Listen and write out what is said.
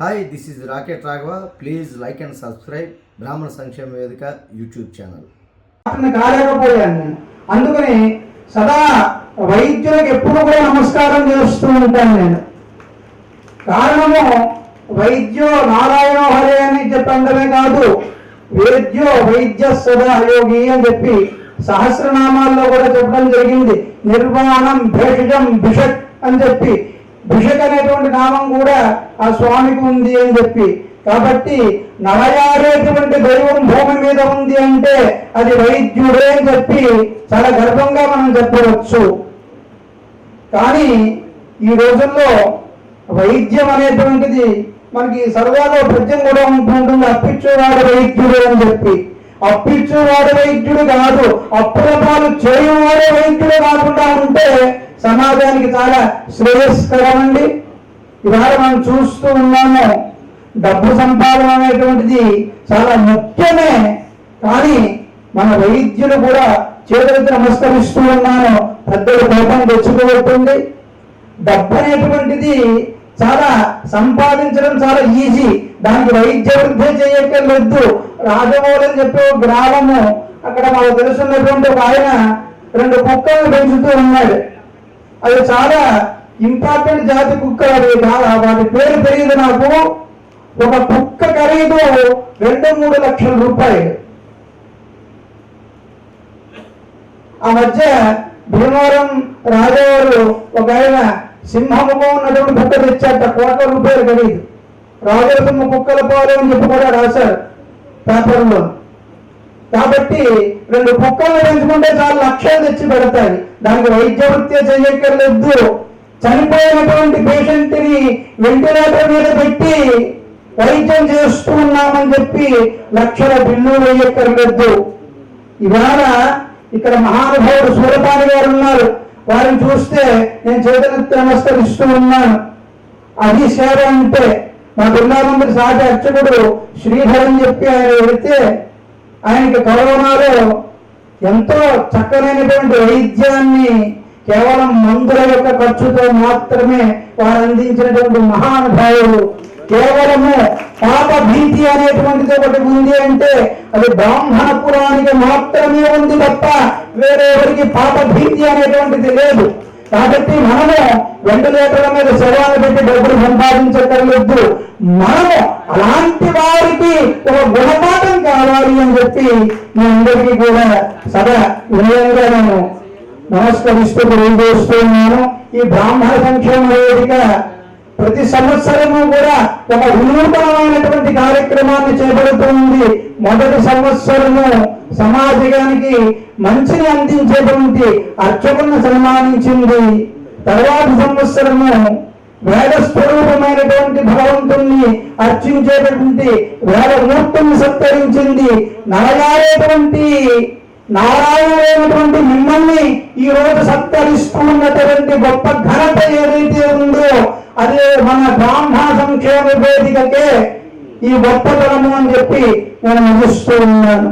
Hi this is rocket Raghava please like and subscribe Brahmana Sankshema Vedika YouTube channel కాలేకపోయాను. నేను అందుకని సదా వైద్యులకు ఎప్పుడు కూడా నమస్కారం చేస్తూ ఉంటాను నేను. కారణము వైద్యో నారాయణ హరే అని చెప్పడమే కాదు వేద్యో వైద్య సదా యోగి అని చెప్పి సహస్రనామాల్లో కూడా చెప్పడం జరిగింది. నిర్వాణం భేషజం భిషక్ అని చెప్పి భిషక్ అనేటువంటి నామం కూడా ఆ స్వామికి ఉంది అని చెప్పి. కాబట్టి నలయాడేటువంటి దైవం భూమి మీద ఉంది అంటే అది వైద్యుడే అని చెప్పి చాలా గర్వంగా మనం చెప్పవచ్చు. కానీ ఈ రోజుల్లో వైద్యం అనేటువంటిది మనకి సరదాలో పద్యం కూడా ఉంటుంటుంది అప్పిచ్చేవాడు వైద్యుడు అని చెప్పి. అప్పిచ్చేవాడు వైద్యుడు కాదు. అప్పుల పాలు చేయువాడే వైద్యుడు కాకుండా ఉంటే సమాజానికి చాలా శ్రేయస్కరమండి. ఇవాళ మనం చూస్తూ ఉన్నాము డబ్బు సంపాదన అనేటువంటిది చాలా ముఖ్యమే కానీ మన వైద్యులు కూడా చేతులకి నమస్కరిస్తూ ఉన్నాను. పెద్దలు కోపం తెచ్చుకోబడుతుంది డబ్బు అనేటువంటిది చాలా సంపాదించడం చాలా ఈజీ. దానికి వైద్య వృద్ధి చేయక్కర్లేదు. రాజమౌళి అని చెప్పే గ్రామము అక్కడ మాకు తెలుసున్నటువంటి ఒక ఆయన రెండు కుక్కలను పెంచుతూ ఉన్నాడు. అది చాలా ఇంపార్టెంట్ జాతి కుక్కలు అవి వాటి పేరు తెలియదు నాకు. ఒక కుక్క ఖరీదు రెండు మూడు లక్షల రూపాయలు. ఆ మధ్య భీమవరం రాజావారు ఒక ఆయన సింహముఖం ఉన్నటువంటి కుక్క తెచ్చాట కోట్ల రూపాయలు ఖరీదు. రాజసింహ కుక్కల పాలు అని చెప్పి కూడా రాశారు పేపర్లో. కాబట్టి రెండు కుక్కలు పెంచుకుంటే చాలా లక్షలు తెచ్చి పెడతాయి. దానికి వైద్య వృత్తి చేయక్కర్లేదు. చనిపోయినటువంటి పేషెంట్ని వెంటిలేటర్ మీద పెట్టి వైద్యం చేస్తూ ఉన్నామని చెప్పి లక్షల బిల్లు వేయక్కర్లేదు. ఇవాళ ఇక్కడ మహానుభావుడు సూరపాణి గారు ఉన్నారు. వారిని చూస్తే నేను చేతులెత్తి నమస్కరిస్తూ ఉన్నాను. అది సేవ అంటే మా బృందామందిరి సాటి అర్చకుడు శ్రీధరని చెప్పి ఆయన వెళితే ఆయనకి కరోనాలో ఎంతో చక్కనైనటువంటి వైద్యాన్ని కేవలం మందుల యొక్క ఖర్చుతో మాత్రమే వారు అందించినటువంటి మహానుభావులు కేవలము పాప భీతి అనేటువంటిది ఒకటి ఉంది అంటే అది బ్రాహ్మణ పురానికి మాత్రమే ఉంది తప్ప వేరే ఎవరికి పాప భీతి అనేటువంటిది లేదు. కాబట్టి మనము వెంటిలేటర్ల మీద శవాలు పెట్టి డబ్బులు సంపాదించక్కర్లేదు. మనము అలాంటి వారికి ఒక గుణపాఠం కావాలి అని చెప్పి మీ అందరికీ కూడా సదా వినయంగా నేను నమస్కరిస్తూ తెలియజేస్తూ ఉన్నాను ఈ బ్రాహ్మణ సంక్షేమ వేదిక ప్రతి సంవత్సరము కూడా ఒక వినూతనమైనటువంటి కార్యక్రమాన్ని చేపడుతుంది మొదటి సంవత్సరము సమాజానికి మంచిని అందించేటువంటి అర్చకులను సన్మానించింది. తర్వాత సంవత్సరము వేద స్వరూపమైనటువంటి భగవంతుణ్ణి అర్చించేటటువంటి వేద మూర్తిని సత్కరించింది నలగారేటువంటి నారాయణమైనటువంటి మిమ్మల్ని ఈ రోజు సత్కరిస్తూ ఉన్నటువంటి గొప్ప ఘనత ఏదైతే ఉందో అదే మన బ్రాహ్మణ సంక్షేమ వేదికకే ఈ గొప్పతనము అని చెప్పి నేను ముగిస్తూ ఉన్నాను.